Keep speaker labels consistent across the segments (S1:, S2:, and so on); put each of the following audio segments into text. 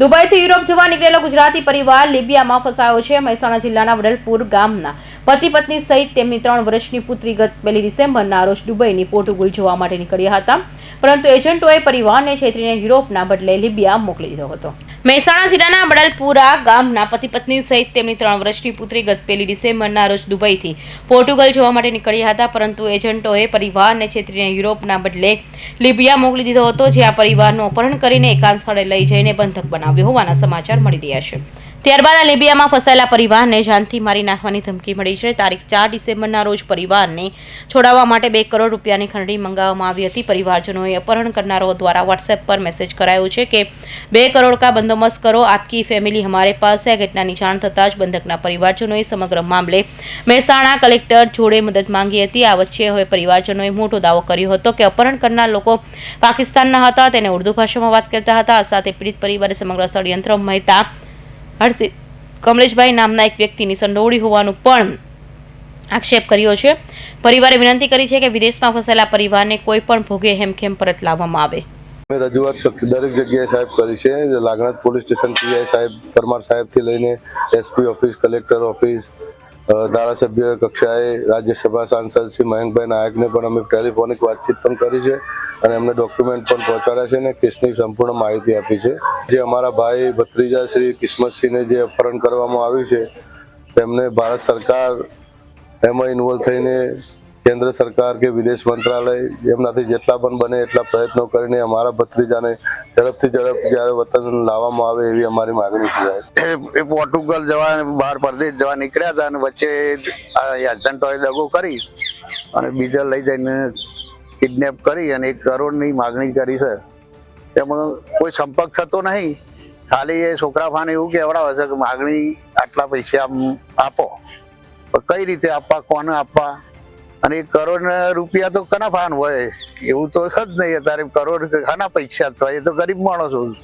S1: દુબઈથી Europe જવા નીકળેલો ગુજરાતી પરિવાર લિબિયામાં ફસાયો છે. મહેસાણા જિલ્લાના વડલપુર ગામના પતિ પત્ની સહિત તેમની ત્રણ વર્ષની પુત્રી ગત પહેલી ડિસેમ્બરના રોજ દુબઈની પોર્ટુગલ જોવા માટે નીકળ્યા હતા. પરંતુ એજન્ટોએ પરિવારને છેતરીને યુરોપના બદલે લિબિયા મોકલી દીધો હતો. મહેસાણા જિલ્લાના બડલપુરા ગામના પતિ પત્ની સહિત તેમની ત્રણ વર્ષની પુત્રી ગત પહેલી ડિસેમ્બરના રોજ દુબઈથી પોર્ટુગલ જવા માટે નીકળ્યા હતા, પરંતુ એજન્ટોએ પરિવારને છેતરીને યુરોપના બદલે લિબિયા મોકલી દીધો હતો, જ્યાં પરિવારનું અપહરણ કરીને એકાંત સ્થળે લઈ જઈને બંધક બનાવ્યો હોવાના સમાચાર મળી રહ્યા છે. ત્યારબાદ આ લિબિયામાં ફસાયેલા પરિવારને જાનથી મારી નાખવાની ધમકી મળી છે. તારીખ ચાર ડિસેમ્બરના રોજ પરિવારને છોડાવવા માટે બે કરોડ રૂપિયાની ખંડણી મંગાવવામાં આવી હતી. પરિવારજનોએ અપહરણ કરનારાઓ દ્વારા વોટ્સએપ પર મેસેજ કરાયો છે કે, બે કરોડ કા બંદોબસ્ત કરો, આપકી ફેમિલી હમારે પાસ આ ઘટનાની જાણ થતાં જ બંધકના પરિવારજનોએ સમગ્ર મામલે મહેસાણા કલેક્ટર જોડે મદદ માંગી હતી. આ વચ્ચે હવે પરિવારજનોએ મોટો દાવો કર્યો હતો કે અપહરણ કરનાર લોકો પાકિસ્તાનના હતા. તેને ઉર્દુ ભાષામાં વાત કરતા હતા. આ સાથે પીડિત પરિવારે સમગ્ર ષડયંત્ર મહેતા હર્ષિત કમલેશભાઈ નામના એક વ્યક્તિની સંડોવણી હોવાનું પણ આક્ષેપ કર્યો છે. પરિવારે વિનંતી કરી છે કે વિદેશમાં ફસાયેલા પરિવારને કોઈ પણ ભોગે હેમખેમ પરત લાવવામાં આવે.
S2: અમે રજૂઆત દરેક જગ્યાએ સાહેબ કરી છે. લાગણાત પોલીસ સ્ટેશન પીઆઈ સાહેબ, પરમાર સાહેબથી લઈને એસપી ઓફિસ, કલેક્ટર ઓફિસ ધારાસભ્ય કક્ષાએ રાજ્યસભા સાંસદ શ્રી મયંકભાઈ નાયકને પણ અમે ટેલિફોનિક વાતચીત પણ કરી છે અને એમને ડોક્યુમેન્ટ પણ પહોંચાડ્યા છે અને કેસની સંપૂર્ણ માહિતી આપી છે. જે અમારા ભાઈ ભત્રીજા શ્રી કિસ્મતસિંહને જે અપહરણ કરવામાં આવ્યું છે, તેમને ભારત સરકાર એમાં ઇન્વોલ્વ થઈને કેન્દ્ર સરકાર કે વિદેશ મંત્રાલય એમનાથી જેટલા પણ બને એટલા પ્રયત્નો કરીને અમારા ભત્રીજાને ઝડપથી ઝડપ જ્યારે વતન લાવવામાં આવે એવી અમારી માગણી છે.
S3: એ પોર્ટુગલ જવા બહાર પરદેશ જવા નીકળ્યા હતા અને વચ્ચે એજન્ટોએ દગો કરી અને બીજા લઈ જઈને કિડનેપ કરી અને એક કરોડની માગણી કરી છે. તેમાં કોઈ સંપર્ક થતો નહીં. ખાલી એ છોકરા ફાને એવું કહેવડાવે છે કે માગણી આટલા પૈસા આપો. કઈ રીતે આપવા, કોને આપવા? અને એ કરોડ રૂપિયા તો કના ફાન હોય? એવું તો જ નહીં. અત્યારે કરોડ ખાના પૈસા થાય. હોય એ તો ગરીબ માણસો.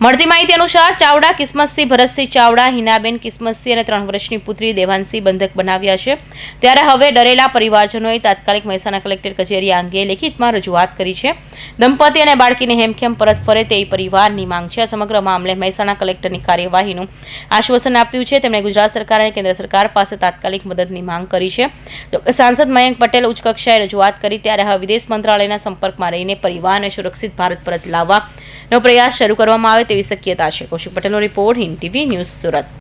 S1: મળતી માહિતી અનુસાર ચાવડા, કિસ્મતસિંહ, ભરતસિંહ ચાવડા, હિનાબેન કિસ્મતસિંહ અને ત્રણ વર્ષની પુત્રી દેવાંશી બંધક બનાવ્યા છે. ત્યારે હવે ડરેલા પરિવારજનોએ તાત્કાલિક મહેસાણા કલેક્ટર કચેરી અંગે લેખિતમાં રજૂઆત કરી છે. દંપતી અને બાળકીને હેમખેમ પરત ફરે તેવી પરિવારની માંગ છે. આ સમગ્ર મામલે મહેસાણા કલેક્ટરની કાર્યવાહીનું આશ્વાસન આપ્યું છે. તેમણે ગુજરાત સરકાર અને કેન્દ્ર સરકાર પાસે તાત્કાલિક મદદની માંગ કરી છે. સાંસદ મયંક પટેલ ઉચ્ચ કક્ષાએ રજૂઆત કરી. ત્યારે હવે વિદેશ મંત્રાલયના સંપર્કમાં રહીને પરિવારને સુરક્ષિત ભારત પરત લાવવાનો પ્રયાસ શરૂ કરવામાં આવે તેવી શક્યતા છે. કૌશિક પટેલનો report Hind TV news Surat.